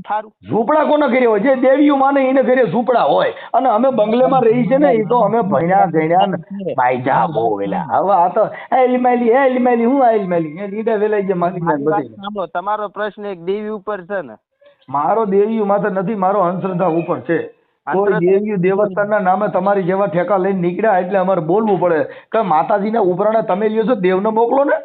થારું. ઝૂંપડા કોને કર્યો હોય? જે દેવીઓ માને એને ઘરે ઝૂંપડા હોય. અને અમે બંગલેમાં રહી છે ને એ તો અમે ભણ્યા ગણ્યા બાયજા બહુ વેલા. હવે આ તો એલમેલી એલમેલી હું એલમેલી લીડા વેલાઈ જે માગી સાંભળો તમારો પ્રશ્ન એક દેવી ઉપર છે ને. મારો દેવીઓ માથે નથી મારો અંધશ્રદ્ધા ઉપર છે. કોઈ દેવી દેવસ્થાનના નામે તમારી જેવા ઠેકા લઈને નીકળ્યા એટલે અમારે બોલવું પડે. કે માતાજીના ઉપરાણે તમે લ્યો છો દેવને મોકલો ને.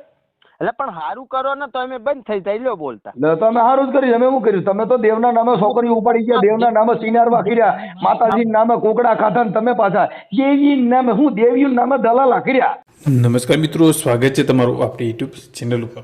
એટલે પણ સારું કરો ને તો અમે બંધ થઈ જાય લ્યો બોલતા. તમે સારું જ કર્યું અમે શું કર્યું તમે તો દેવના નામે છોકરી ઉપાડી ગયા દેવના નામે સિનારવા રહ્યા માતાજી નામે કોકડા ખાધા ને તમે પાછા દેવી નામે હું દેવીઓ નામે દલાલા કર્યા નમસ્કાર મિત્રો સ્વાગત છે તમારું આપણી યુટ્યુબ ચેનલ ઉપર.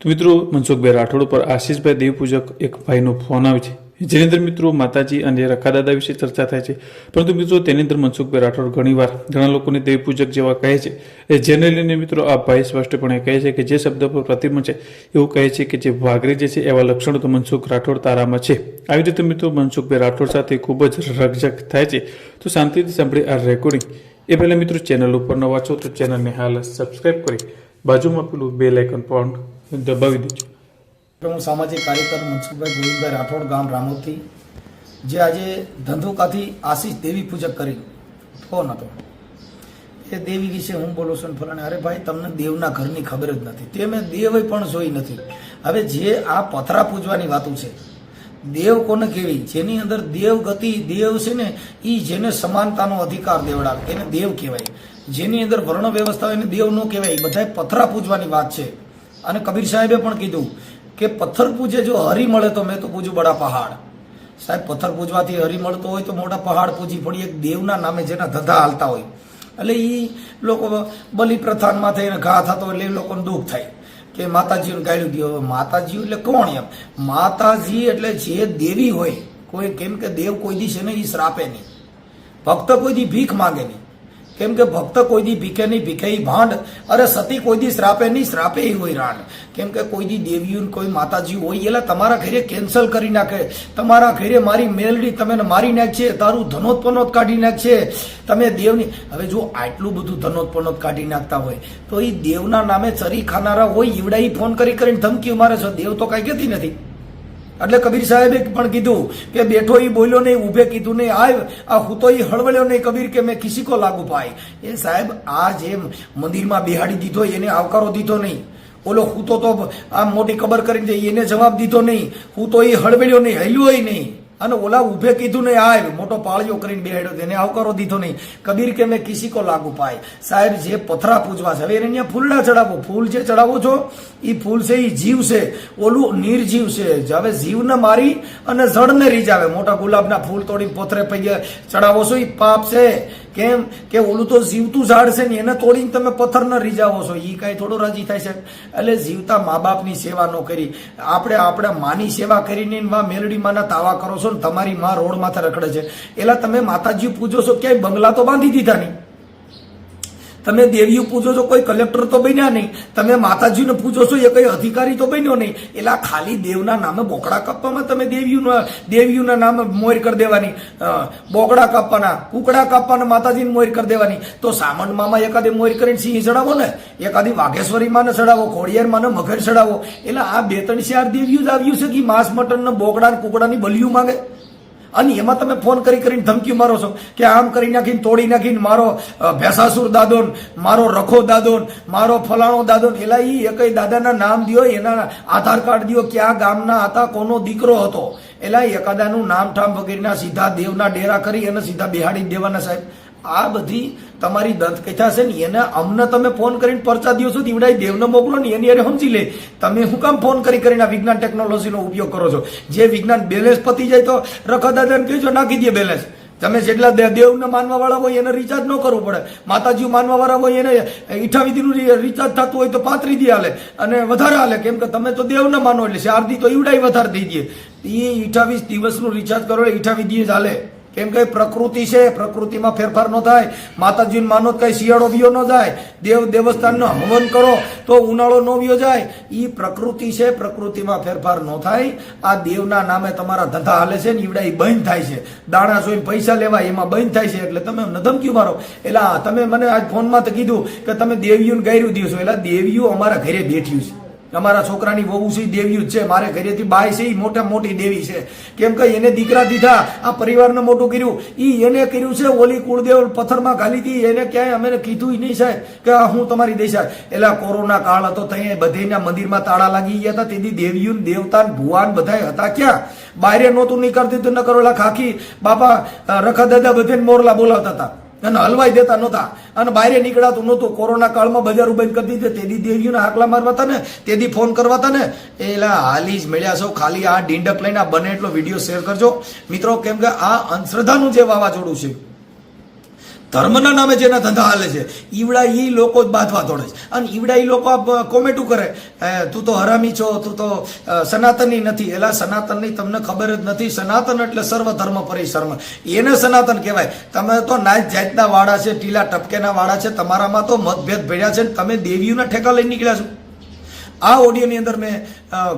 તો મિત્રો મનસુખભાઈ રાઠોડ ઉપર આશીષભાઈ દેવપૂજક એક ભાઈનો ફોન આવે છે. જેની અંદર મિત્રો, માતાજી અને રખાદાદા વિશે ચર્ચા થાય છે. પરંતુ મિત્રો તેની અંદર મનસુખભાઈ રાઠોડ ઘણીવાર ઘણા લોકોને દેવપૂજક જેવા કહે છે. એ જેને લઈને મિત્રો, આ ભાઈ સ્પષ્ટપણે કહે છે કે જે શબ્દ પર પ્રતિબંધ છે, એવું કહે છે કે જે વાઘરી જે છે, એવા લક્ષણો તો મનસુખ રાઠોડ તારામાં છે. આવી રીતે મિત્રો મનસુખભાઈ રાઠોડ સાથે ખૂબ જ રકઝક થાય છે. તો શાંતિથી સાંભળી આ રેકોર્ડિંગ એ પહેલાં મિત્રો, ચેનલ ઉપર નવા છો તો ચેનલને હાલ સબસ્ક્રાઇબ કરી બાજુમાં પેલું બે લાઇકન પણ દબાવી દેજો. હું સામાજિક કાર્યકર મનસુખભાઈ ગોવિંદભાઈ રાઠોડ ગામ રામોદથી, જે આજે ધંધુકાથી આશીષ દેવી પૂજક કરી. ફોન હતો. એ દેવી વિશે હું બોલું છું ફલાણે, અરે ભાઈ, તમને દેવના ઘરની ખબર જ નથી. તે મેં દેવ પણ જોઈ નથી. હવે જે આ પથરા પૂજવાની વાતો છે, દેવ કોને કેવી? જેની અંદર દેવ ગતિ, દેવ છે ને એ જેને સમાનતાનો અધિકાર દેવડાવે, એને દેવ કહેવાય. જેની અંદર વર્ણ વ્યવસ્થા એને દેવ ન કહેવાય, એ બધાય પથરા પૂજવાની વાત છે. અને કબીર સાહેબે પણ કીધું કે પથ્થર પૂજે જો હરી મળે તો મેં તો પૂજું બડા પહાડ. સાહેબ, પથ્થર પૂજવાથી હરી મળતો હોય તો મોટા પહાડ પૂજી પડી એક દેવના નામે જેના ધધા હાલતા હોય. એટલે એ લોકો બલિ પ્રથાનમાં થઈને ઘા થતો એટલે એ લોકોને દુઃખ થાય. કે માતાજીને ગયો. હવે માતાજી એટલે કોણ એમ? માતાજી એટલે જે દેવી હોય, કોઈ કેમ કે દેવ કોઈ દી છે ને એ શ્રાપે નહીં. ભક્ત કોઈ દી ભીખ માંગે નહીં. કેમ કે ભક્ત કોઈ દી ભીખે નહીં ભીખે ભાંડ, અરે સતી કોઈ દી શ્રાપે નહીં શ્રાપે હોય રાંડ કેમ કે કોઈ દી દેવીઓ કોઈ માતાજી હોય એટલે તમારા ઘરે કેન્સલ કરી નાખે. તમારા ઘરે મારી મેલડી તમે મારી નાખશે તારું ધનોત્પનોત કાઢી નાખશે તમે દેવની, હવે જો આટલું બધું ધનોત્પનોત કાઢી નાખતા હોય, તો એ દેવના નામે ચરી ખાનારા હોય, ઈવડા ફોન કરી કરીને ધમકી મારે છે. દેવ તો કાંઈ કહેતી નથી. એટલે કબીર સાહેબે પણ કીધું કે બેઠો એ બોલ્યો નહીં, ઊભે કીધું નહીં આવ આ હું તો એ હળવળ્યો નહીં કબીર કે મેં કિસી લાગુ પાય એ સાહેબ, આ જે મંદિરમાં બેહાડી દીધો એને આવકારો દીધો નહીં. ઓલો હું તો આ મોટી કબર કરીને એને જવાબ દીધો નહીં. હું તો એ હળવળ્યો નહીં, હલ્યો નહીં. અને ઓલા ઊભે કીધું નહીં આવ મોટો પાળીઓ કરીને બેહાડ્યો તેને આવકારો દીધો નહીં. કબીર કે, મેં કિસી કો લાગુ પાય. સાહેબ, જે પથરા પૂજવા છે, હવે એને અહીંયા ફૂલડા ચડાવો. ફૂલ જે ચડાવો છો એ ફૂલ છે એ જીવ છે. ઓલું નિર્જીવ છે. હવે જીવને મારી અને જળને રીજાવે મોટા ગુલાબના ફૂલ તોડી પોથરે પૈયે ચડાવો છો એ પાપ છે. કેમ કે ઓલું તો જીવતું ઝાડ છે ને, એને તોડીને તમે પથ્થર ન રીજાવો છો. એ કાંઈ થોડું રાજી થાય છે એટલે જીવતા મા બાપની સેવા ન કરી. આપણે આપણે માની સેવા કરીને માં મેલડી માના તાવા કરો છો ને, તમારી માં રોડ માથે રખડે છે. એલા તમે માતાજી પૂજો છો, ક્યાંય બંગલા તો બાંધી દીધા નહીં. તમે દેવીઓ પૂજો છો, કોઈ કલેક્ટર તો બન્યા નહીં. તમે માતાજીને પૂજો છો, એ કઈ અધિકારી તો બન્યો નહીં. એટલે ખાલી દેવના નામે બોકડા કાપવામાં તમે દેવીઓના દેવીઓના નામે મોર કરી દેવાની. બોકડા કાપવાના, કુકડા કાપવાના માતાજીને મોર કરી દેવાની. તો સામંત મામા એકાદે મોર કરીને સિંહ ચડાવો ને, એકાદી વાઘેશ્વરી માને ચડાવો, ખોડિયાર માને મગર ચડાવો. એટલે આ બે ત્રણ ચાર દેવીઓ જ આવ્યું છે કે માંસ મટન ને બોકડા કુકડાની બલિયું માંગે? અને એમાં તમે ફોન કરી કરીને ધમકી મારો છો કે આમ કરી નાખીને, તોડી નાખીને મારો ભેસાસુર દાદો મારો રખો દાદો મારો ફલાણો દાદો એલા એ એક દાદાના નામ દ્યો, એના આધાર કાર્ડ દ્યો, ક્યાં ગામના હતા, કોનો દીકરો હતો. એલા એકાદાનું નામ ઠામ વગેરેના સીધા દેવના ડેરા કરી અને સીધા બિહાડી દેવાના સાહેબ. આ બધી તમારી દંતકથા છે ને, એને અમને તમે ફોન કરીને પરચા દો છો, દીવડાઈ દેવને મોકલો ને, એની અરે સમજી લે. તમે શું કામ ફોન કરી કરીને આ વિજ્ઞાન ટેકનોલોજીનો ઉપયોગ કરો છો? જે વિજ્ઞાન બેલેન્સ પતી જાય તો રખા દાદાને કહેજો, નાખી દે બેલેન્સ તમે જેટલા દેવને માનવા વાળા હોય, એને રિચાર્જ ન કરવું પડે. માતાજી માનવા વાળા હોય, એને ઈઠાવીદીનું રી- રિચાર્જ થતું હોય તો પાંત્રી દી હાલે અને વધારે હાલે. કેમ કે તમે તો દેવને માનો એટલે શારદી તો ઈવડાઈ વધારે દઈ દે. એ ઈઠાવીસ દિવસનું રિચાર્જ કરો ઈઠાવીસ દી જ હાલે. કેમ કે પ્રકૃતિ છે, પ્રકૃતિમાં ફેરફાર ન થાય. માતાજીને માનો કઈ શિયાળો વિયો ન જાય. દેવ દેવસ્થાનનો હવન કરો તો ઉનાળો ન વિયો જાય. એ પ્રકૃતિ છે, પ્રકૃતિમાં ફેરફાર ન થાય. આ દેવના નામે તમારા ધંધા હાલે છે ને ઈવડા એ બંધ થાય છે. દાણા જોઈને પૈસા લેવાય એમાં બંધ થાય છે. એટલે તમે અમને ધમકી મારો. એટલે તમે મને આજ ફોનમાં તો કીધું કે તમે દેવીઓને ગાયરું દો છો. એટલે દેવીઓ અમારા ઘરે બેઠ્યું છે. અમારા છોકરાની વહુ છે દેવી જ છે, મારે ઘરેથી બાય છે એ મોટા મોટી દેવી છે. કેમ કે એને દીકરા દીધા, આ પરિવારને મોટું કર્યું. ઈ એને કર્યું છે, ઓલી કુળદેવ પથ્થરમાં ઘાલી હતી, એને ક્યાંય અમે કીધું નહીં સાહેબ, કે હું તમારી દેશ એલા કોરોના કાળ હતો ત્યાં બધેના મંદિરમાં તાળા લાગી ગયા હતા, તેથી દેવીઓ દેવતા ભુવાન બધા હતા ક્યાં? બારે નહોતું નીકળતી, તો ન કરો એલા ખાખી, બાપા રખા દાદા બધે મોરલા બોલાવતા હતા. અને હલવાઈ દેતા નહોતા. અને બહાર નીકળાતું નહોતું. કોરોના કાળમાં બજાર બંધ કરી દીધી. તેદી દેવીઓને હાકલા મારવા હતા ને, તેદી ફોન કરવા હતા ને, એલા, હાલી જ મળ્યા છો. ખાલી આ ડીંડક લઈને આ બને એટલો વીડિયો શેર કરજો. મિત્રો, કેમ કે આ અંધશ્રદ્ધાનું જે વાવાઝોડું છે ધર્મના નામે જેના ધંધા હાલે છે. ઈવડા ઈ લોકો જ બાંધવા દોડે છે. અને ઈવડા ઈ લોકો આ કોમેન્ટું કરે? "એ, તું તો હરામી છો તું તો સનાતનની સનાતની નથી. એલા સનાતનની તમને ખબર જ નથી. સનાતન એટલે સર્વ ધર્મ પરિસર્મ. એને સનાતન કહેવાય. તમે તો નાચ જાતના વાળા છે ટીલા ટપકેના વાળા છે તમારામાં તો મતભેદ ભેડ્યા છે તમે દેવીઓના ઠેકા લઈને નીકળ્યા છો. આ ઓડિયોની અંદર મેં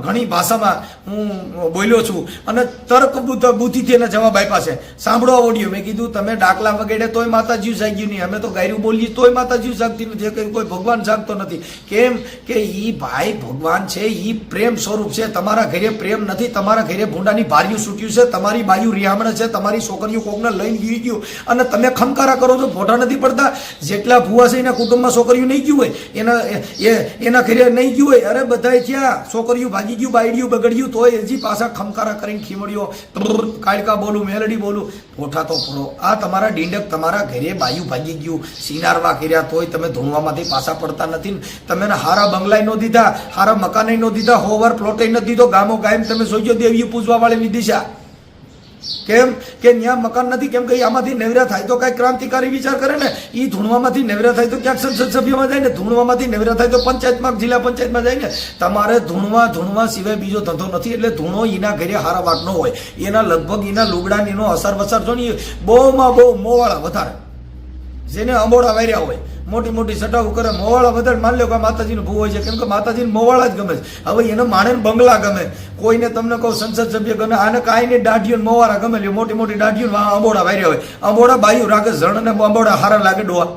ઘણી ભાષામાં હું બોલ્યો છું. અને તર્ક બુદ્ધ બુદ્ધિથી એના જવાબ આપ્યા છે. સાંભળો ઓડિયો મેં કીધું, તમે ડાકલા વગેરે તોય માતાજી જાગ્યું નહીં. અમે તો ગાયરું બોલીએ, તોય માતાજી જાગતી નથી. કે કોઈ ભગવાન જાગતો નથી. કેમ કે એ ભાઈ ભગવાન છે એ પ્રેમ સ્વરૂપ છે. તમારા ઘરે પ્રેમ નથી. તમારા ઘરે ભૂંડાની ભાર્યું છૂટ્યું છે. તમારી બાયું રિયામણ છે. તમારી છોકરીઓ કોકને લઈને ગઈ ગયું. અને તમે ખમકારા કરો છો. ફોટા નથી પડતા. જેટલા ભૂવા છે એના કુટુંબમાં છોકરીઓ નહીં ગયું હોય, એના એ એના ઘરે નહીં ગયું હોય. અરે બધાય થયા છોકરીઓ ભાગી ગયું બાયડ્યું બગડ્યું, તોય હજી પાછા ખમકારા કરીને ખીમડ્યો કાળકા બોલું, મેલડી બોલું. પોઠા તો ફોડો. આ તમારા ડીંડક તમારા ઘરે બાયું ભાગી ગયું સિનારવા કર્યા તોય તમે ધૂણવામાંથી પાછા પડતા નથી તમે હારા બંગલાય નો દીધા, હારા મકાને નો દીધા, હોવર પ્લોટે ન દીધો, ગામો ગાયમ તમે સોજો દેવી પૂજવા વાળી દિશા. કેમ કે ત્યાં મકાન નથી? કેમ કે આમાંથી નેવરા થાય? તો કઈ ક્રાંતિકારી વિચાર કરે ને? એ ધૂણવામાંથી નેવરા થાય તો ક્યાંક સંસદ સભ્યમાં જાય ને? ધૂણવામાંથી નેવરા થાય તો પંચાયતમાં, જિલ્લા પંચાયતમાં જાય ને? તમારે ધૂણવા ધૂણવા સિવાય બીજો ધંધો નથી, એટલે ધૂણો એના ઘરે હારા વાટનો હોય. એના લગભગ એના લુગડાની અસર વસર જો ને બહુમાં બહુ મોવાળા વધારે. જેને અંબોડા વાર્યા હોય. મોટી મોટી સટાવું કરે મોવાળા વધારે માન લો કે માતાજીનું ભૂ હોય છે. કેમ કે માતાજીને મોવાળા જ ગમે છે. હવે એને માણે બંગલા ગમે. કોઈને તમને કહું સંસદ સભ્ય ગમે આને કાંઈ ને દાઢીઓ મોવાળા ગમે લ્યો. મોટી મોટી દાઢીઓ અંબોડા વાર્યા હોય. અંબોડા બાયું રાખે ઝણ ને અંબોડા હારા લાગે ડોવા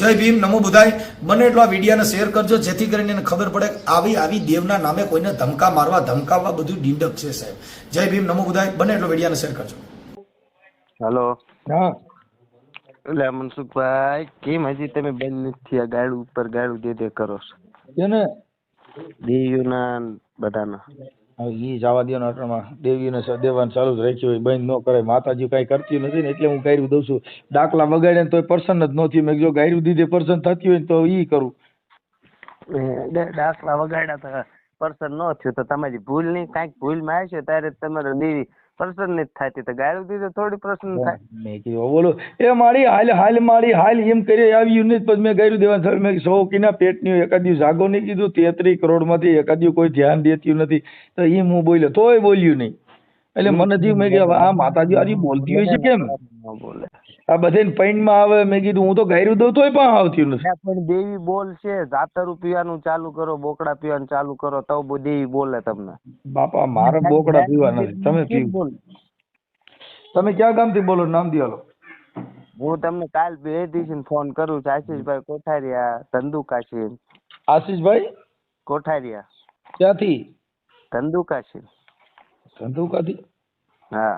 જય ભીમ નમો બુધાય. બને એટલો આ વિડીયાને શેર કરજો જેથી કરીને એને ખબર પડે આવી આવી દેવના નામે કોઈને ધમકા મારવા ધમકાવવા બધું ડીંડક છે સાહેબ. જય ભીમ નમો બુધાય. બને એટલો વિડીયાને શેર કરજો. હેલો હા. એટલે મનસુખભાઈ કેમ હજી તમે બંધ નથી થયા? ગાડું ઉપર ગાડું દે દે કરો છો. એને દેવીઓના ને બધાના. હવે ઈ જવા દો ને અટણમાં દેવીને દેવાન દેવાનું ચાલુ જ રાખ્યું હોય બંધ ન કરે માતાજી કાંઈ કરતી નથી ને એટલે હું ગાયરું દઉં છું. દાખલા વગાડે ને તો પર્સન જ નથી મેં જો ગાયરું દીધે પર્સન થતી હોય ને તો ઈ કરું. દાખલા વગાડ્યા તો પર્સન ન થયું. તો તમારી ભૂલ નહીં કાંઈક ભૂલમાં છે? ત્યારે તમારે દેવી પર્સન નથી થતી તો ગાળું દીધું થોડી પ્રસન્ન થાય. મેં કીધું બોલો. એ મારી હાલ હાલ મારી હાલ એમ કરી આવ્યું નહીં પછી મેં ગાયું દેવાનું સર મેં સો કીના પેટની એકાદ્યું જાગો નહીં કીધું તેત્રીસ કરોડમાંથી એકાદ્યું કોઈ ધ્યાન દેતું નથી. તો એમ હું બોલ્યો તોય બોલ્યું નહીં. એટલે મને થયું મેં કે આ માતાજી આજે બોલતી હોય છે કેમ? બોલે. આ બધાને પૈણમાં આવે મેં કીધું હું તો ગાયરું દઉં તોય પણ આવતી નથી. પણ દેવી બોલ છે જાતરું પીવાનું ચાલુ કરો બોકડા પીવાનું ચાલુ કરો તો દેવી બોલે તમને. બાપા મારે બોકડા પીવા નથી. તમે પીવો. તમે ક્યાં ગામથી બોલો નામ દિયાલો? હું તમને કાલ બે દિવસ ફોન કરું છું આશીષભાઈ કોઠારિયા ધંધુકાશી આશીષભાઈ? કોઠારિયા. ક્યાંથી? ધંધુકાશી ધંધુકાથી? હા.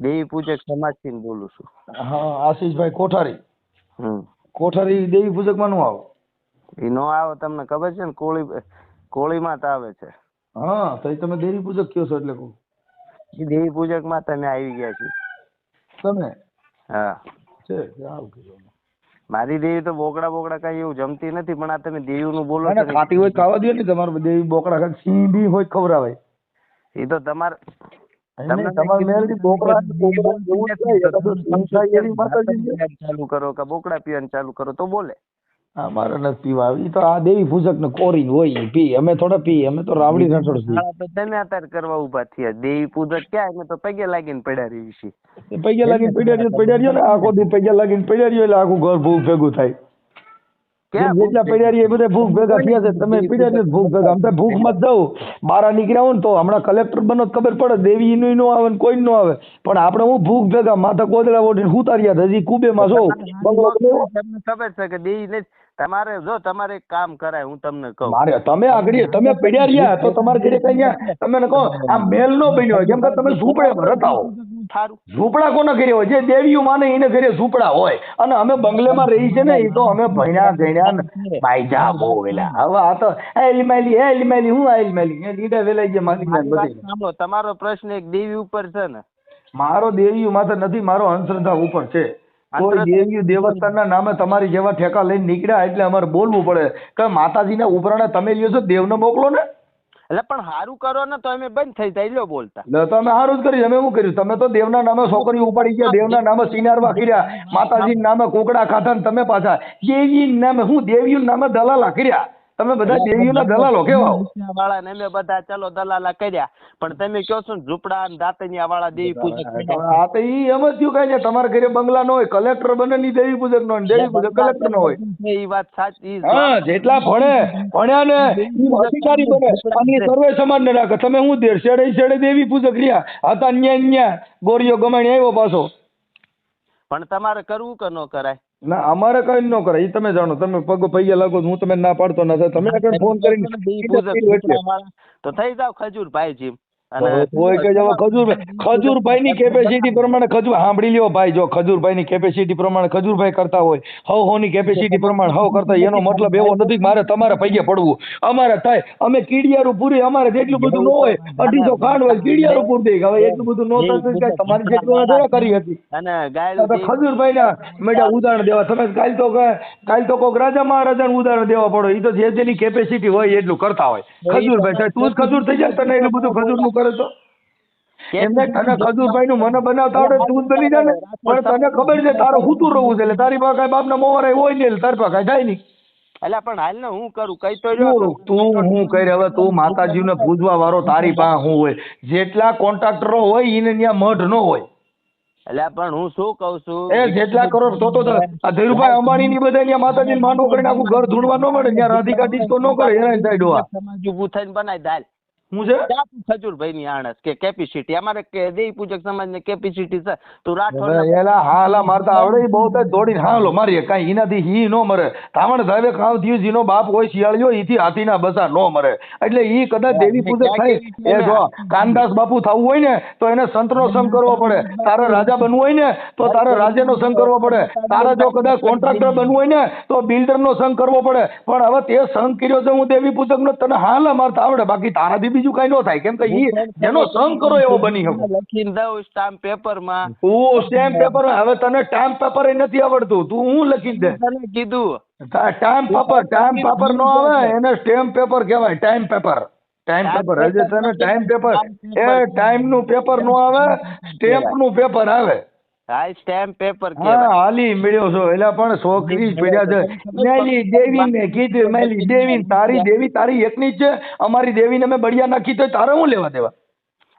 દેવી પૂજક સમાજથી બોલું છું. હા આશીષભાઈ કોઠારી. હમ. કોઠારી દેવી પૂજકમાં નો આવો? એ નો આવો તમને ખબર છે ને? કોળી કોળીમાં તો આવે છે. હા તો તમે દેવી પૂજક કયો છો એટલે કહું. એ દેવી પૂજકમાં તમે આવી ગયા છો તમે? હા. છે આવું કીધું મારી દેવી તો બોકડા બોકડા કઈ એવું જમતી નથી પણ આ તમે દેવી નું બોલો ના, છો ખાટી હોય ખાવા દો ને તમારે. દેવી બોકડા ખાય સિંહ હોય ખવડાવે એ તો તમારે ચાલુ કરો કે બોકડા પીવાનું ચાલુ કરો તો બોલે. હા મારે નથી પીવા એ તો આ દેવી પૂજક ને કોરી હોય પી. અમે થોડા પી અમે તો રાવડી રસોડ તમે અત્યારે કરવા ઊભા થયા. દેવી પૂજક ક્યાં? અમે તો પગે લાગીને પડ્યા રહી છીએ પૈયા લાગીને પડ્યા રહ્યો પડ્યા રહ્યો ને આખો દી પગે લાગીને પડ્યા રહ્યો એટલે આખું ઘર ભૂખ ભેગું થાય. જેટલા રહ્યા એ બધા ભૂખ ભેગા થયા છે. તમે પડ્યા છે ભૂખ ભેગા. આમ તો ભૂખ મત જાવ બહાર નીકળ્યા હોય ને તો હમણાં કલેક્ટર બનો ખબર પડે દેવી નું નો આવે ને કોઈ નો આવે. પણ આપણે હું ભૂખ ભેગા માથા કોદળા ઓઢીને ઉતાર્યા હજી કુબેમાં છો બંગલો તમને ખબર છે કે દેવી નથી? તમારે જો તમારે કામ કરાય હું તમને કહું. મારે તમે આગળ તમે પડ્યા રહ્યા તો તમારે ઘરે કઈ તમે કહો આ મેલ નો બન્યો કેમ કે તમે ઝૂંપડે હો ઝૂંપડા કોના ઘરે હોય? જે દેવીઓ માને એને ઘરે ઝૂંપડા હોય. અને અમે બંગલેમાં રહી છે ને એ તો અમે ભણ્યા ગણ્યા બાયજા બહુ વેલા. હવે આ તો એ એલિમાલી એ એલિમાલી હું આ એલિમાલી? એ લીડા વેલાઈ જે માલિક સાંભળો તમારો પ્રશ્ન એક દેવી ઉપર છે ને. મારો દેવી માથે નથી મારો અંધશ્રદ્ધા ઉપર છે. કોઈ દેવી દેવસ્થાનના નામે તમારી જેવા ઠેકા લઈને નીકળ્યા એટલે અમારે બોલવું પડે. કે માતાજીના ઉપરાણે તમે લ્યો છો દેવને મોકલો ને. એટલે પણ સારું કરો ને તો અમે બંધ થઈ જાય લો બોલતા. તમે સારું જ કર્યું અમે શું કર્યું તમે તો દેવના નામે છોકરી ઉપાડી ગયા, દેવના નામે સિનારવા કર્યા માતાજીના નામે કોકડા ખાધા ને તમે પાછા દેવી નામે, હું દેવીઓના નામે દલાલા કર્યા તમે બધા દેવીઓના દલાલો કેવા વાળા ને અમે બધા ચલો દલાલા કર્યા. પણ તમે કહો છો ને ઝૂંપડા વાળા દેવી પૂજક. આ તો ઈ એમ જ થયું કઈ તમારા ઘરે બંગલા નો હોય કલેક્ટર બને ની દેવી પૂજક નો દેવી પૂજક કલેક્ટર નો હોય. એ વાત સાચી હા જેટલા ભણે ભણ્યા ને ઈ અધિકારી બને. અને સર્વે સમાજ ને રાખે. તમે હું દેર? શેડે છેડે દેવી પૂજક રહ્યા. હતા ન્યા ન્યા ગોરીઓ ગમાણી આવ્યો પાછો. પણ તમારે કરવું કે ન કરાય? ના અમારે કઈ ન કરે એ તમે જાણો તમે પગ પૈયા લાગો હું તમે ના પાડતો ના તમે આગળ ફોન કરીને. તો થઈ જાવ કે હવે ખજૂરભાઈ ની કેપેસિટી પ્રમાણે ખજૂર સાંભળી લ્યો ભાઈ જો ખજૂરભાઈ ની કેપેસિટી પ્રમાણે ખજૂરભાઈ કરતા હોય હવ હો ની કેપેસિટી પ્રમાણે હવ કરતા એનો મતલબ એવો નથી મારે તમારે પૈકે પડવું. અમારે થાય અમે કીડિયારું પૂરી અમારે જેટલું બધું ન હોય અઢીસો ખાંડ હોય કીડિયારું પૂર દઈ હવે એટલું બધું ન થતું તમારી જેટલું થોડા કરી હતી. ખજૂરભાઈ ના મેડા ઉદાહરણ દેવા. તમે કાલ તો કાલ તો કોક રાજા મહારાજાનું ઉદાહરણ દેવા પડો. એ તો જે જેની કેપેસિટી હોય એટલું કરતા હોય. ખજૂરભાઈ તું જ ખજૂર થઈ જાય તને એટલું બધું ખજૂરનું કરે તો? એમને તને ખજુરભાઈ નું મને બનાવતા આવડે તું બની જાય ને પણ તને ખબર છે તારું હુતું રહું છે એટલે તારી પાસે કાંઈ બાપના મોવારે હોય નહીં તારી પાસે કાંઈ થાય નહીં. એટલે પણ હાલ ને હું કરું? કઈ તો તું હું કરી હવે તું માતાજીને પૂજવા વાળો તારી પાસે હું હોય. જેટલા કોન્ટ્રાક્ટરો હોય એને ત્યાં મઢ ન હોય. એટલે પણ હું શું કઉ છું? એ જેટલા કરોડ તો તો આ ધીરુભાઈ અંબાણી ની બધા ત્યાં માતાજી માંડવો કરીને આખું ઘર ધૂણવા ન મળે ત્યાં રાધિકા ડિસ્કો ન કરે એના સાઈડ ઉભું થઈને બનાવી દાલ. હું છે? ખજૂરભાઈ ની આણસ કે કેપેસિટી? અમારે કે દેવી પૂજક સમાજ ને કેપેસિટી છે. તું રાઠોડ એલા હાલા મારતા આવડે ઈ બહુ તો દોડીને. હાલો મારીએ. કાંઈ એનાથી હી નો મરે. તાવણ ધાવે ખાવ થયું જીનો બાપ હોય શિયાળીઓ ઈથી હાથીના બસા નો મરે. એટલે ઈ કદાચ દેવી પૂજક થાય એ જો કાનદાસ બાપુ થવું હોય ને તો એને સંતનો સંગ કરવો પડે. તારે રાજા બનવું હોય ને તો તારે રાજાનો સંગ કરવો પડે. તારે જો કદાચ કોન્ટ્રાક્ટર બનવું હોય ને તો બિલ્ડરનો સંગ કરવો પડે. પણ હવે તે સંગ કર્યો છે હું દેવી પૂજકનો તને હાલા મારતા આવડે. બાકી તારાથી બીજું કઈ નો થાય. કેમ કે ઈ એનો સંગ કરો એવો બની શકો. લખીને દઉં સ્ટામ્પ પેપરમાં. તું સ્ટેમ્પ પેપર હવે તને સ્ટામ્પ પેપર નથી આવડતું. તું હું લખી દે? તને કીધું. ટાઈમ પેપર ટાઈમ પેપર નો આવે એને સ્ટેમ્પ પેપર કહેવાય. ટાઈમ પેપર ટાઈમ પેપર હજે તને ટાઈમ પેપર એ ટાઈમનું પેપર નો આવે સ્ટેમ્પનું પેપર આવે. હા સ્ટેમ્પ પેપર હા હાલી મળ્યો છો. એટલે પણ છોકરી જ છે. મેલી દેવી મેં કીધું મેલી દેવી તારી દેવી તારી એકની જ છે. અમારી દેવીને મેં બળિયા નાખી તો તારે હું લેવા દેવા?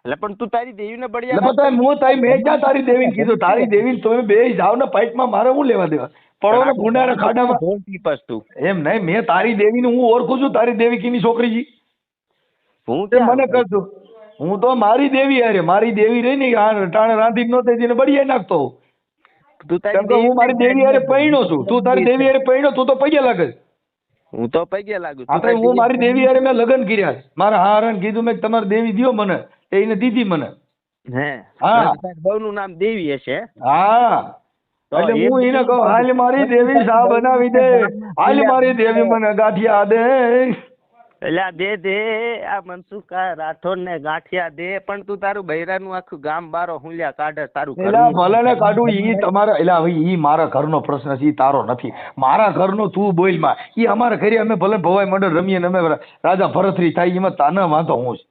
એટલે પણ તું તારી દેવીને એટલે બળિયા બધા હું તારી મેં ક્યાં તારી દેવીને કીધું? તારી દેવીને તમે બે જાવ ને પાઇપમાં મારે હું લેવા દેવા? પડો ને ગુંડાના ખાડામાં. ઢોલ ટીપસ તું. એમ નહીં મેં તારી દેવીને હું ઓળખું છું તારી દેવી કીની છોકરી જી હું તે મને કહું કરજો હું તો મારી દેવી હારે મારી દેવી રહી ને ટાણે રાંધી ન થઈ તેને બળીએ નાખતો તું કેમ કે હું મારી દેવી હારે પૈણો છું. તું તારી દેવી હારે પૈણો તું તો પગે લાગે. હું તો પગે લાગુ આપણે હું મારી દેવી હારે મેં લગ્ન કર્યા. મારા હારણ કીધું મેં તમારે તમારી દેવી દિયો મને. એને દીધી મને. હે? હા. બહુ નું નામ દેવી હશે? હા. એટલે હું એને કહું હાલ મારી દેવી સા બનાવી દે. હાલ મારી દેવી મને ગાંઠિયા દે. એટલે આ દે દે આ મનસુખા રાઠોડ ને ગાંઠિયા દે પણ તું તારું બૈરાનું આખું ગામ બારો હુંલ્યા કાઢે તારું એલા ભલે ને કાઢું ઈ તમારા એલા ભાઈ ઈ મારા ઘરનો પ્રશ્ન છે ઈ તારો નથી. મારા ઘરનો તું બોલમાં. ઈ અમારા ઘરે અમે ભલે ભવાઈ મંડળ રમીએ ને અમે રાજા ભરતરી થાય એમાં તાને વાંધો હું છે.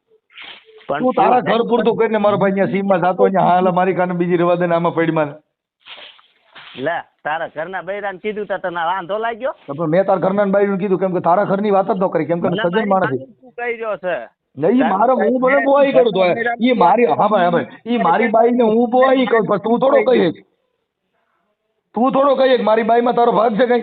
તું તારા ઘર પૂરતું કરીને મારો ભાઈ અહીંયા સીમમાં જાતો અહીંયા હાલ મારી કાને બીજી રવા દે ને આમાં પડીમાં લે તારા ઘરના બૈરાને કીધું તો તને વાંધો લાગ્યો? તો પણ મેં તારા ઘરના બાઈ કીધું કેમ કે તારા ઘરની વાત જ ન કરી કેમ કે સજન માણસ શું કહી રહ્યો છે. નહીં મારો હું બોલે બોવાઈ કરું તો એ મારી હા ભાઈ હા ભાઈ એ મારી બાઈને હું બોવાઈ કરું તું થોડો કહીએ તું થોડો કહીએ મારી બાઈ માં તારો ભાગ છે કઈ?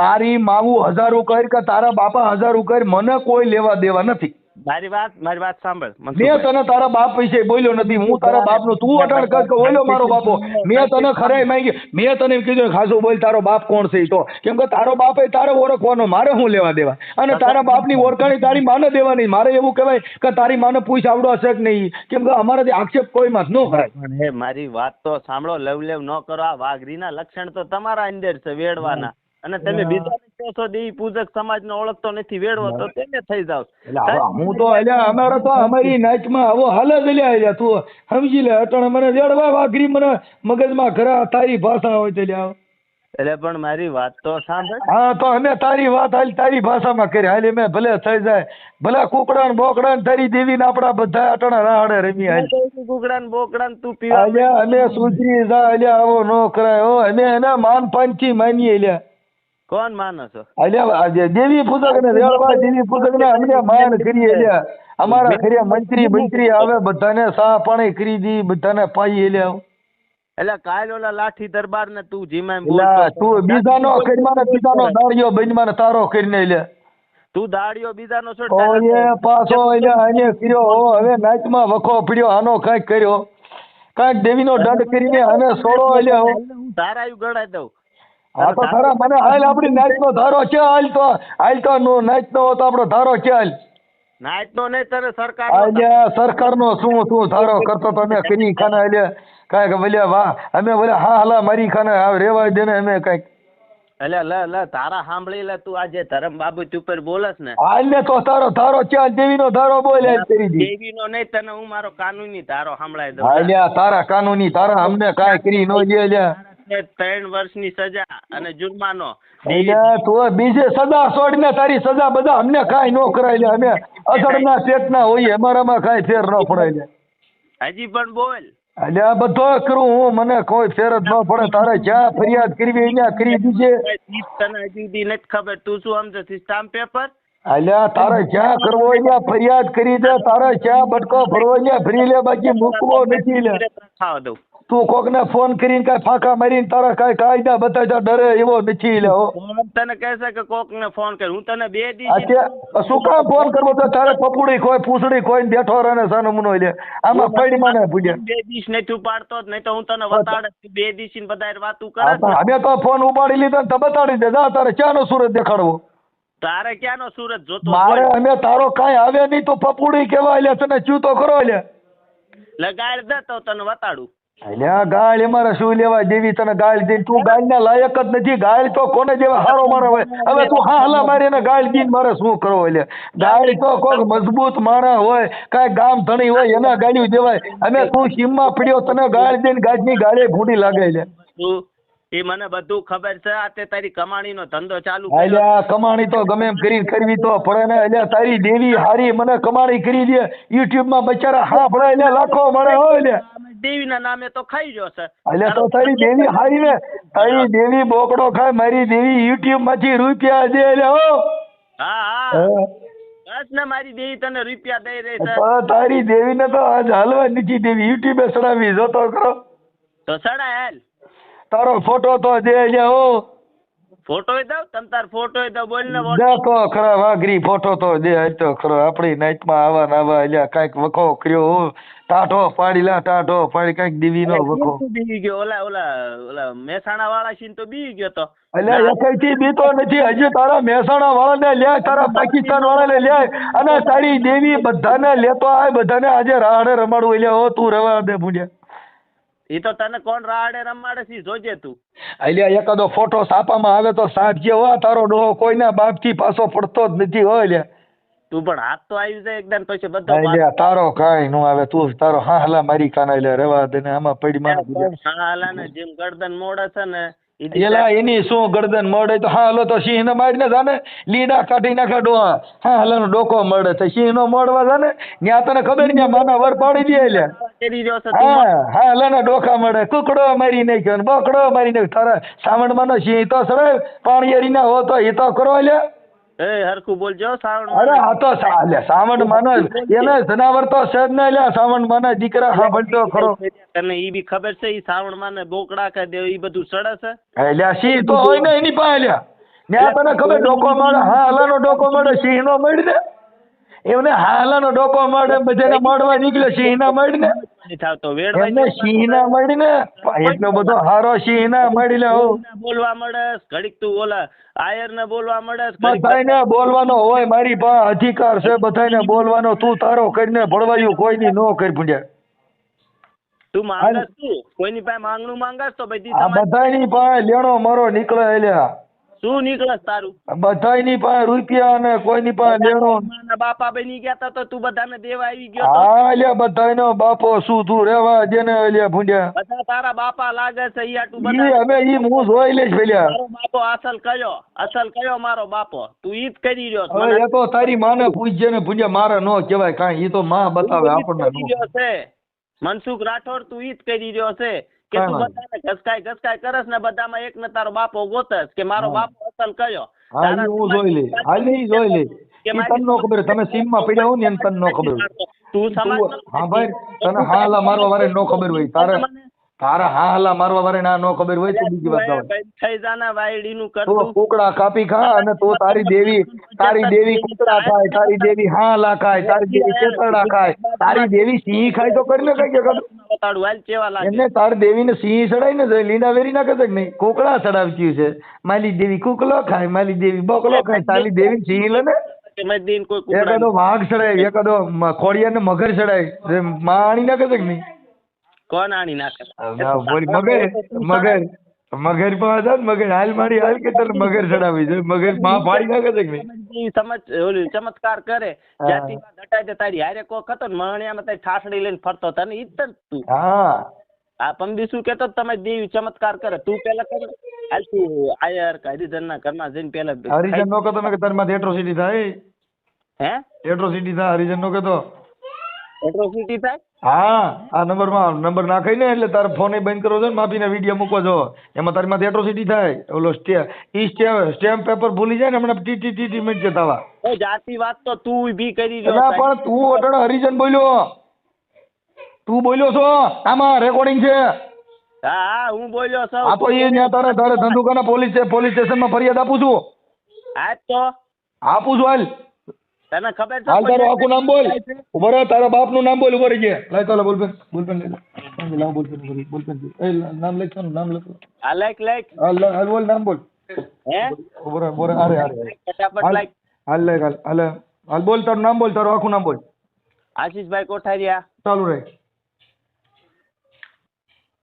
તારી માવું હજાર ઉકેર કે તારા બાપા હજાર ઉકેર મને કોઈ લેવા દેવા નથી. મારી વાત મારી વાત સાંભળ મેં તને તારા બાપ વિશે બોલ્યો નથી હું તારા બાપનું તું અટાણ કર કે ઓલો મારો બાપો. મેં તને ખરાઈ માંગી. મેં તને કીધું ખાસું બોલ તારો બાપ કોણ છે તો? કેમ કે તારો બાપ એ તારે ઓળખવાનો મારે હું લેવા દેવા? અને તારા બાપની ઓળખાણી તારી માને દેવાની મારે એવું કહેવાય કે તારી માને પૂછ આવડો હશે કે નહીં. કેમ કે અમારાથી આક્ષેપ કોઈમાં માં ન કરાય મારી વાત તો સાંભળો લવ લેવ ન કરો. આ વાઘરીના લક્ષણ તો તમારા અંદર છે વેડવાના. અને તમે બીજાને કહો છો દેવી પૂજક સમાજને ઓળખતો નથી વેડવો તો તેને થઈ જાવ. હું તો અલ્યા અમારે તો અમારી નાચમાં આવો હાલ જ અલ્યા અલ્યા તું સમજી લે અટણ મને જડવા વાઘરી મને મગજમાં ખરા તારી ભાષા હોય તો અલ્યા એટલે પણ મારી વાત તો સાંભળ. હા તો અમે તારી વાત હાલ તારી ભાષામાં કરી હાલ મેં ભલે થઈ જાય. ભલે કુકડા ને બોકડા ને તારી દેવી ને આપડા બધા અટાણા રાહડે રમી હાલ. કુકડા ને બોકડા ને તું પીવા અમે સુધરી જા અલ્યા આવો નો કરાય. હો અમે એના માન પાંચી માનીએ અલ્યા. કોણ માનો છો અલ્યા દેવી પૂજક ને રેળવા દેવી પૂજક ને અમને માન કરીએ અલ્યા. અમારા ઘરે મંત્રી મંત્રી આવે બધાને સા પાણી કરી દી બધાને પાઈ અલ્યા. એટલે કાલ ઓલા લાઠી દરબાર ને તું જીમાં બોલતો તું બીજાનો કરીમાં બીજાનો દાળિયો બનીમાં તારો કરીને લે તું દાડિયો બીજાનો છોડ ઓય પાછો એટલે આને કર્યો. હવે નાચમાં વખો પડ્યો આનો કાંઈક કર્યો. કાંઈક દેવીનો દંડ કરીને આને છોડો એટલે ધારાયું ગણાઈ દઉં. હા તો ખરા મને હાલ આપણી નાચનો ધારો છે હાલ તો હાલ તો નો નાચનો હતો આપણો ધારો છે હાલ. નાચ નો નહીં તને સરકાર અલ્યા સરકારનો શું શું ધારો કરતો તમે કરી ખાને અલ્યા કાંઈક બોલ્યા વાહ અમે બોલ્યા હા હલા મારી ખાને રેવા દે ને અમે કાંઈક. એટલે લ લ તારા સાંભળી લે તું આજે ધરમ બાબુ ઉપર બોલસ ને. હાલ ને તો તારો ધારો ચાલ દેવી નો ધારો બોલ હાલ દેવી નો નહીં તને હું મારો કાનૂની ધારો સાંભળાય દઉં હાલ્યા તારા. કાનૂની તારા અમને કાંઈ કરી નો દે અલ્યા તારે ત્રણ વર્ષની સજા અને જુર્માનો. એટલે તું બીજે સજા છોડીને તારી સજા બધા અમને કાંઈ નો કરાય લે અમે અસરના પેટના હોઈએ અમારામાં કાંઈ ફેર ન પડાય લે હજી પણ બોલ. એટલે બધો કરું હું મને કોઈ ફેર જ ન પડે. તારે જ્યાં ફરિયાદ કરવી અહીંયા કરી દીજે. તને હજી બી નથી ખબર. તું શું સમજે છે સ્ટામ્પ પેપર? અલ્યા તારે જ્યાં કરવો અહીંયા ફરિયાદ કરી દે. તારે જ્યાં બટકો ભરવો અહીંયા ફરી લે. બાકી મૂકવો નથી લે ખાવા દઉં. તું કોકને ફોન કરીને કઈ ફાંકા મારીને તારા કઈ કાયદા બતાવતા ડરે એવો નથી લે હો તને કહેશે કે કોક ને ફોન કર હું તને બે દી અત્યારે શું કામ ફોન કરવો? તો તારે પપુડી કોઈ પૂછડી કોઈ બેઠો રહે ને સાનો મુનો લે આમાં પડી મને પૂજ્યા બે દિવસ નથી ઉપાડતો નહીં તો હું તને વતાડે બે દિવસ ને બધા વાતું કરે અમે તો ફોન ઉપાડી લીધો તો બતાડી દે. જા તારે નો સુરત દેખાડવો? તારે ક્યાંનો સુરત જોતો મારે અમે તારો કઈ આવે નહીં તો પપુડી કેવાય લે તને ચૂતો ખરો લે. લગાડ દે તો તને વતાડું. અલ્યા ગાળ અમારે શું લેવા દેવી, તને ગાળ દઈને તું ગાળના લાયક જ નથી. ગાળ તો કોને જેવા હારો મારે હોય. હવે તું હા હલા મારી એને ગાળ દઈને મારે શું કરવો એટલે ગાળ તો કોક મજબૂત માણસ હોય, કાંઈ ગામ ધણી હોય, એના ગાળ્યું દેવાય. અમે તું સીમમાં પડ્યો, તને ગાળ દઈને ગાજની ગાળે ભૂંડી લાગે તું એ મને બધું ખબર છે. આ તે તારી કમાણીનો ધંધો ચાલુ અલ્યા કમાણી તો ગમે એમ કરી કરવી તો પડે ને. અલ્યા તારી દેવી હારી મને કમાણી કરી દે. યુટ્યુબમાં બચારા હા ભણે અલ્યા લાખો મળે હોય દેવી ના નામે તો ખાઈ જો છે. અલ્યા તો તારી દેવી હારી ને. તારી દેવી બોકડો ખાય મારી દેવી યુટ્યુબમાંથી રૂપિયા દે અલ્યા હો. હા હા. હા. બસ ને મારી દેવી તને રૂપિયા દઈ રહી છે. તારી દેવી ને તો આજ હાલવા નથી દેવી. યુટ્યુબે ચડાવી જોતો કરો. તો સડા હેલ. તારો ફોટો તો દે હો. ફોટો દઉં? તમ તાર ફોટો દઉં? બોલ. ને દે તો ખરા વાઘરી ફોટો તો દે આજ તો ખરો. આપણી નાઈટમાં આવા ને આવા એટલે કાંઈક વખો કર્યો હો. ટાઢો પાડી લા ટાઢો પાડી કાંઈક દેવીનો વખો. બી ગયો. ઓલા ઓલા ઓલા મહેસાણા વાળા છીન તો બી ગયો તો. એટલે બી બીતો નથી. હજી તારા મહેસાણા વાળાને લે તારા પાકિસ્તાન વાળા ને લે અને તારી દેવી બધાને લેતો આય બધાને આજે રાહડે રમાડવું એટલે હો તું રવા દે ભૂલ્યા. એ તો તને કોણ રાડે રમાડે છે જોજે તું. અલ્યા એકાદો ફોટો છાપામાં આવે તો સાંજે હો તારો ડોહો કોઈના બાપથી પાછો પડતો જ નથી હોય લે તું પણ હાથ તો આવી જાય એકદમ પછી બધો અલ્યા તારો કાઈ નો આવે તું તારો હાહલા મારી કાના લે રેવા દે ને આમાં પડી માં હાહલા ને જેમ ગરદન મોડે છે ને એલા એની શું ગરદન મળે તો હા હલો તો સિંહ ને મારીને જાને. લીડા કાઢી નાખે ડોહા. હા હલાનો ડોકો મળે તો સિંહ નો મળવા જાને. ત્યાં તને ખબર ને માના વર પાડી દે તું હા હા ને ડોકા મળે. કુકડો મારી નાખ્યો ને બકડો મારી નાખ્યો. તારા સાવણમાં નો સિંહ તો સડાય પાણી ના હો તો એ તો કરો લે એ હરખું બોલજો શ્રાવણ અરે આ તો સા- સાવણ માનો એને જનાવર તો છે જ નહીં લે સાવણ માને દીકરા હા ભણતો ખરો. તને ઈ બી ખબર છે ઈ સાવણ માને બોકડા કે દે ઈ બધું સડે છે? એટલે સિંહ તો હોય ને એની પાસે તને ખબર ડોકો મળે? હા હલાનો ડોકો મળે સિંહ નો મળી ને? એમને હાલાનો ડોકો મળે બધાને મળવા નીકળે સિંહ ના મળી ને નહીં થાવતો વેડ એમને સિંહના મળીને એટલો બધો હારો સિંહના મળી લે બોલવા મળે ઘડીક તું ઓલા આયરને બોલવા મળે બધાને બોલવાનો હોય મારી પાસે અધિકાર છે બધાને બોલવાનો. તું તારો કરીને ભળવાયું કોઈની નો કરી પૂંડ્યા તું માંગસ તું કોઈની પાસે માંગણું માંગસ તો તમારી બધાની પાસે લેણો મારો નીકળે એલ્યા. શું નીકળે તારું? બધાની પાસે રૂપિયા અને કોઈની પાસે લેણો બાપા બની ગયા તા તો તું બધાને દેવા આવી ગયો હા લ્યા બધાનો બાપો શું તું રેવા જેને અલ્યા ભૂંડ્યા. બધા તારા બાપા લાગે છે ઈ આટલું બધા અમે ઈ હું જોઈ લઈશ મારો બાપો અસલ કયો? અસલ કયો મારો બાપો? તું ઈ જ કરી રહ્યો છે. એ તો તારી માને પૂછજે ને ભૂંડ્યા મારે નો કહેવાય કાંઈ. ઈ તો માં બતાવે આપણને મનસુખ રાઠોડ તું ઈ જ કરી રહ્યો છે. કે તું બધાને ઘસકાય ઘસકાય કરસ ને બધામાં એક ને તારો બાપો ગોતસ કે મારો. બાપો અસલ કયો? હા હું જોઈ લઈ હાલી જોઈ લે કે તને નો ખબર તમે સીમમાં પડ્યા હો ને તને નો ખબર તું સમાજ હા ભાઈ તને હાલા મારવા વારે નો ખબર હોય. તારે તારા હા હાલા મારવા વારે ના નો ખબર હોય તો બીજી વાત થઈ જાના વાયડીનું તું કરતું. કુકડા કાપી ખા અને તો તારી દેવી તારી દેવી કુકડા ખાય તારી દેવી હાલા ખાય તારી દેવી કેતરડા ખાય તારી દેવી સિંહ ખાય તો કરીને કઈ કે બતાડું હાલ કેવા લાગે. એમને તાર દેવીને સિંહ ચડાય ને લીંડા વેરી નાખે છે કે નહીં? કુકડા ચડાવતી છે. માલી દેવી કુકલો ખાય માલી દેવી બકલો ખાય તારી દેવી સિંહ લે ને કોઈ એકાદો વાઘ ચડાય એકાદો ખોડિયા ને મગર ચડાય માણી નાખે કે નહીં? કોણ આણી નાખે મગર મગર મગર પણ હતા ને મગર હાલ મારી હાલ કે તને મગર ચડાવી છે? મગરમાં પાડી નાખે છે કે સમજ ઓલી ચમત્કાર કરે. જાતિમાં ઘટાય તે તારી હારે કોક હતો ને મણિયામાં તારી ઠાસડી લઈને ફરતો તને ઈ જ તું. હા. આ પંદી શું કેતો તમે દેવી ચમત્કાર કરે. તું પેલા કર. હાલ તું આયર કે હરિજન ના ઘરમાં જઈને પેલા હરિજન નો કહેતો મેં કે તારી માં એટ્રોસિટી થાય. હે? એટ્રોસિટી થાય હરિજન નો કહેતો. એટ્રોસિટી થાય? હા આ નંબરમાં નંબર નાખાય ને એટલે તારે ફોન બંધ કરવો છે ને માફીને વીડિયો મૂકવો જો એમાં તારી માથે એટ્રોસિટી થાય. ઓલો સ્ટે ઈ સ્ટેમ્પ સ્ટેમ્પ પેપર ભૂલી જાય ને હમણાં ટી ટી ટી ટી મિનિટ જતા એ જાતી વાત તો તું ઊભી કરી રહ્યો ના પણ તું અટણ હરિજન બોલ્યો. તું બોલ્યો છો? આમાં રેકોર્ડિંગ છે. હા હા હું બોલ્યો છું. આ તો એ ત્યાં તારે તારે ધંધુકાના પોલીસ પોલીસ સ્ટેશનમાં ફરિયાદ આપું છું. આજ તો. આપું છું હાલ. તને ખબર છે હાલ તારું આખું નામ બોલ. ઊભો રહે તારા બાપનું નામ બોલ ઊભો રહી ગયા. લાય ચાલો બોલપેન બોલપેન લઈ લે. બોલપેન બોલ બોલપેન એ નામ લખ તારું નામ લખ. આ લાઈક લાઈક હાલ બોલ નામ બોલ. હે? ઊભો રહે ઊભો રહે. અરે અરે ફટાફટ લાઈક હાલ લે હાલ હાલ. હાલ બોલ તારું નામ બોલ તારું આખું નામ બોલ. આશીષભાઈ કોઠારિયા. ચાલુ રહે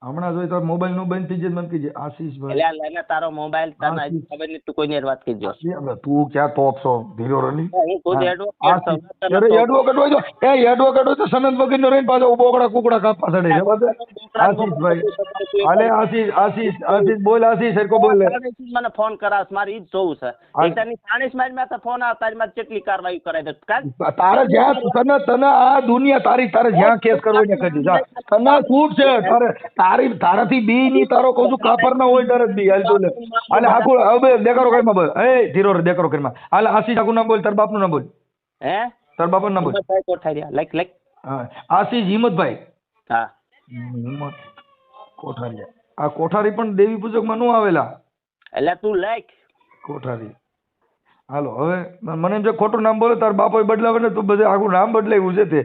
હમણાં જોઈ તો મોબાઈલનું બંધ થઈ જાય મને કીજે આશીષભાઈ એટલે આ લઈને તારો મોબાઈલ તને ખબર નહીં તું કોઈની વાત કરજો તું ક્યાં ટોપ છો? ધીરો રની હું ખુદ એડવોકેટ છું અરે એડવોકેટ હોય તો એ એડવોકેટ હોય તો સનંદ વગર નો રહીને પાછો બોકડા કુકડા કાપવા ચડે છે આશીષભાઈ અલે આશીષ આશીષ આશીષ બોલ આશીષ સરકો બોલ. મને ફોન કરાવશ મારે ઈ જ જોવું છે. હા. સાણીસ મારી માથે ફોન આવે તારી માં કેટલી કાર્યવાહી કરાય દે તારે જ્યાં તને તને આ દુનિયા તારી તારે જ્યાં કેસ કરવો ને કરી જા. તને છૂટ છે. તારે તારી તારાથી બી ની તારો કહું છું કાપર ના હોય તારે બી હાલ તું લે. હાકુ હવે દેખારો કઈમાં બોલ. એ ધીરો રે દેખારો કઈમાં હાલ આશી આખું ના બોલ તાર બાપનું ના બોલ. હે? તાર બાપાનું ના બોલ. Like like. આશી હિંમતભાઈ. હા. હિંમત કોઠારી આ કોઠારી પણ દેવી પૂજકમાં નું આવેલા. એટલે તું લાઈક. કોઠારી. હાલો હવે મને એમ છે ખોટું નામ બોલે તાર બાપો બદલાવે ને તું બધે આખું નામ બદલાવ્યું છે તે.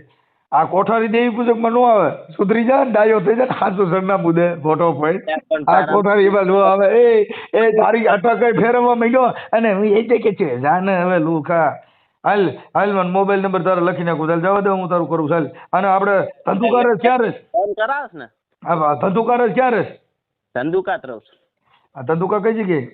આ કોઠારી દેવી પૂજકમાં નું આવે. સુધરી જા ડાયો થઈ ને હાચું સરનામું દે ફોટો પાડી. આ કોઠારી એમાં નો આવે. એ એ તારી અટક ફેરવવા માંડ્યો અને હું એ જ કે છે જાને હવે લુખા હાલ હાલ મને મોબાઈલ નંબર તારે લખી નાખું. ચાલ જવા દે હું તારું કરું. ચાલ અને આપણે ધંધુકાર જ ક્યારે? ફોન ને. આ ધંધુકાર જ ક્યારે? ધંધુકાત રહું છું. આ ધંધુકા કઈ જગ્યાએ?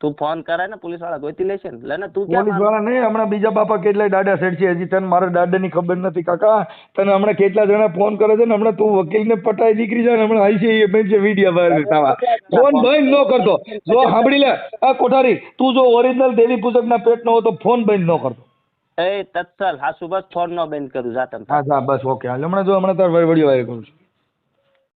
તું ફોન કરાય ને પોલીસવાળા ગોતી લેશે ને. લે ને તું ક્યાં પોલીસવાળા નહીં હમણાં બીજા બાપા કેટલાય દાડા સેટ છે હજી. તને મારા દાદાની ખબર નથી કાકા. તને હમણાં કેટલા જણા ફોન કરે છે ને હમણાં તું વકીલને પટાઈ નીકળી જાય ને હમણાં આવી છે એ બેન છે વીડિયો બહાર થવા. ફોન બંધ ન કરતો. જો સાંભળી લે આ કોઠારી તું જો ઓરિજિનલ દેવી પૂજકના પેટનો હોય તો ફોન બંધ ન કરતો. એ તત્સલ હા સુબસ ફોન નો બંધ કરું જા તમે. હા હા બસ ઓકે. હાલ હમણાં જો હમણાં તાર વીડિયો વાયરલ કરું છું.